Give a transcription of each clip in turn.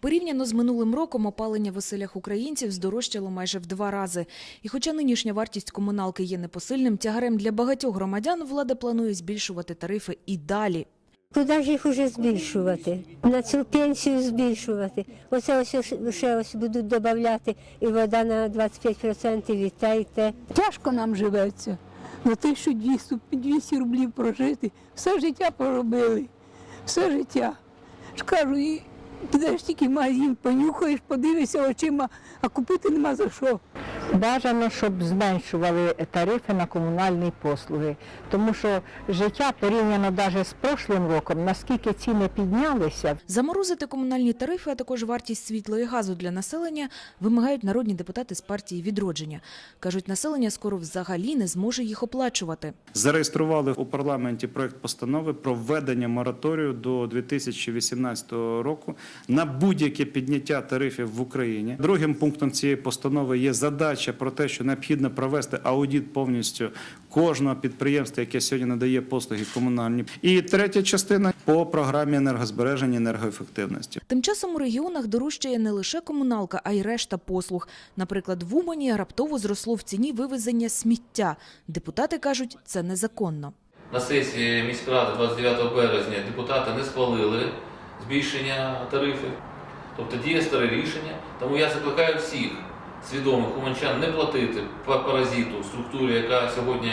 Порівняно з минулим роком опалення в оселях українців здорожчало майже в два рази. І хоча нинішня вартість комуналки є непосильним тягарем для багатьох громадян, влада планує збільшувати тарифи і далі. Куди ж їх уже збільшувати? На цю пенсію збільшувати. Оце ось ось- ще ось будуть додати і вода на 25% і те, і те. Тяжко нам живеться. На 1200 200 рублів прожити. Все життя проробили. Все життя. Ж кажу, і підеш тільки в магазин, понюхаєш, подивишся очима, а купити нема за що. Бажано, щоб зменшували тарифи на комунальні послуги, тому що життя порівняно навіть з прошлим роком, наскільки ціни піднялися, Заморозити комунальні тарифи, а також вартість світла і газу для населення вимагають народні депутати з партії відродження. Кажуть, населення скоро взагалі не зможе їх оплачувати. Зареєстрували у парламенті проект постанови про введення мораторію до 2018 року на будь-яке підняття тарифів в Україні. Другим пунктом цієї постанови є задача про те, що необхідно провести аудит повністю кожного підприємства, яке сьогодні надає послуги комунальні. І третя частина по програмі енергозбереження і енергоефективності. Тим часом у регіонах дорожчає не лише комуналка, а й решта послуг. Наприклад, в Умані раптово зросло в ціні вивезення сміття. Депутати кажуть, це незаконно. На сесії міськради 29 березня депутати не схвалили збільшення тарифів, тобто діє старе рішення. Тому я закликаю всіх свідомих уманчан не платити паразиту структурі, яка сьогодні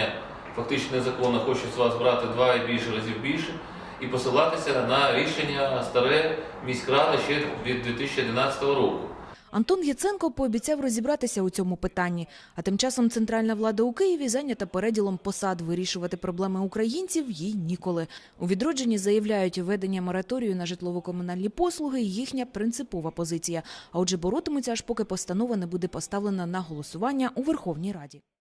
фактично незаконно хоче з вас брати два і більше разів більше, і посилатися на рішення старе міськради ще від 2011 року. Антон Яценко пообіцяв розібратися у цьому питанні. А тим часом центральна влада у Києві зайнята переділом посад. Вирішувати проблеми українців їй ніколи. У відродженні заявляють, введення мораторію на житлово-комунальні послуги – їхня принципова позиція. А отже, боротимуться, аж поки постанова не буде поставлена на голосування у Верховній Раді.